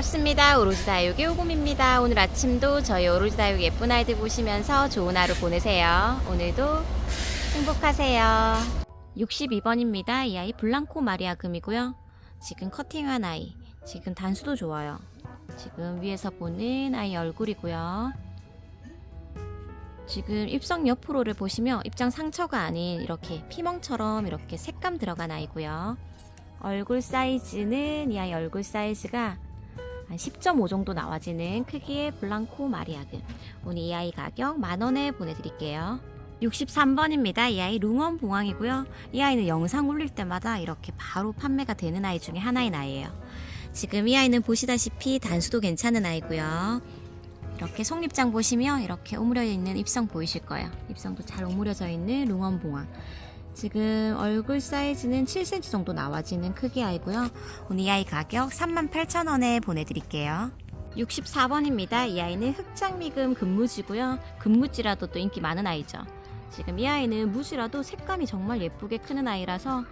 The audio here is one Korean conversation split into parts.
반갑습니다. 오로지 다육의 오곰입니다. 오늘 아침도 저희 오로지 다육 예쁜 아이들 보시면서 좋은 하루 보내세요. 오늘도 행복하세요. 62번입니다. 이 아이 블랑코 마리아 금이고요. 지금 커팅한 아이. 지금 단수도 좋아요. 지금 위에서 보는 아이 얼굴이고요. 지금 입성 옆으로를 보시면 입장 상처가 아닌 이렇게 피멍처럼 이렇게 색감 들어간 아이고요. 얼굴 사이즈는 이 아이 얼굴 사이즈가 한 10.5 정도 나와지는 크기의 블랑코 마리아금. 오늘 이 아이 가격 만원에 보내드릴게요. 63번입니다. 이 아이 룽원 봉황이고요. 이 아이는 영상 올릴 때마다 이렇게 바로 판매가 되는 아이 중에 하나인 아이예요. 지금 이 아이는 보시다시피 단수도 괜찮은 아이고요. 이렇게 속립장 보시면 이렇게 오므려 있는 입성 보이실 거예요. 입성도 잘 오므려져 있는 룽원 봉황. 지금 얼굴 사이즈는 7cm 정도 나와지는 크기 아이고요. 오늘 이 아이 가격 38,000원에 보내드릴게요. 64번입니다. 이 아이는 흑장미금 금무지고요. 금무지라도 또 인기 많은 아이죠. 지금 이 아이는 무지라도 색감이 정말 예쁘게 크는 아이라서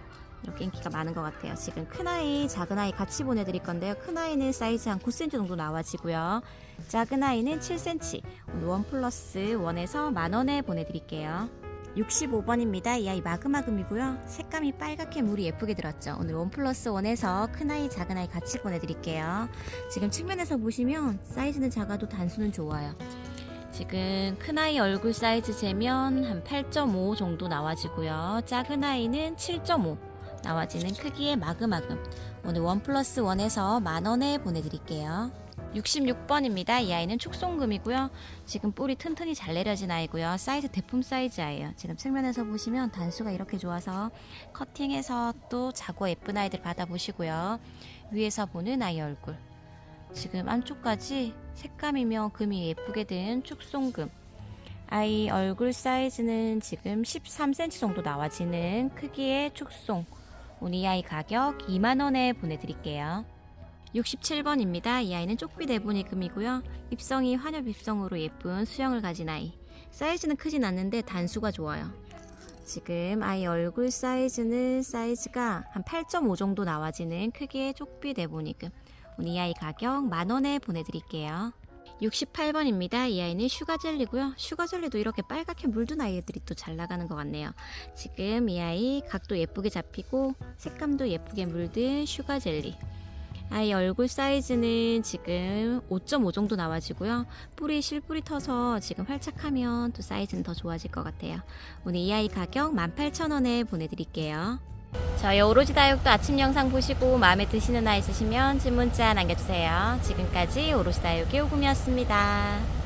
이렇게 인기가 많은 것 같아요. 지금 큰 아이, 작은 아이 같이 보내드릴 건데요. 큰 아이는 사이즈 한 9cm 정도 나와지고요. 작은 아이는 7cm. 오늘 원 플러스 원에서 만 원에 보내드릴게요. 65번입니다. 이 아이 마그마금이고요. 색감이 빨갛게 물이 예쁘게 들었죠. 오늘 원 플러스 원에서 큰아이, 작은아이 같이 보내드릴게요. 지금 측면에서 보시면 사이즈는 작아도 단수는 좋아요. 지금 큰아이 얼굴 사이즈 재면 한 8.5 정도 나와지고요. 작은아이는 7.5 나와지는 크기의 마그마금. 오늘 원 플러스 원에서 만원에 보내드릴게요. 66번입니다. 이 아이는 축송금이고요. 지금 뿌리 튼튼히 잘 내려진 아이고요. 사이즈 대품 사이즈 아이예요. 지금 측면에서 보시면 단수가 이렇게 좋아서 커팅해서 또 자고 예쁜 아이들 받아보시고요. 위에서 보는 아이 얼굴. 지금 안쪽까지 색감이며 금이 예쁘게 든 축송금. 아이 얼굴 사이즈는 지금 13cm 정도 나와지는 크기의 축송. 이 아이 가격 2만원에 보내드릴게요. 67번입니다. 이 아이는 쪽비 대본이 금이고요. 입성이 환엽 입성으로 예쁜 수영을 가진 아이. 사이즈는 크진 않는데 단수가 좋아요. 지금 아이 얼굴 사이즈는 사이즈가 한 8.5 정도 나와지는 크기의 쪽비 대본이금. 오늘 이 아이 가격 만원에 보내드릴게요. 68번입니다. 이 아이는 슈가젤리고요. 슈가젤리도 이렇게 빨갛게 물든 아이들이 또 잘 나가는 것 같네요. 지금 이 아이 각도 예쁘게 잡히고 색감도 예쁘게 물든 슈가젤리. 아이 얼굴 사이즈는 지금 5.5 정도 나와지고요. 뿌리 실뿌리 터서 지금 활착하면 또 사이즈는 더 좋아질 것 같아요. 오늘 이 아이 가격 18,000원에 보내드릴게요. 저희 오로지 다육도 아침 영상 보시고 마음에 드시는 아이 있으시면 질문자 남겨주세요. 지금까지 오로지 다육의 오금이었습니다.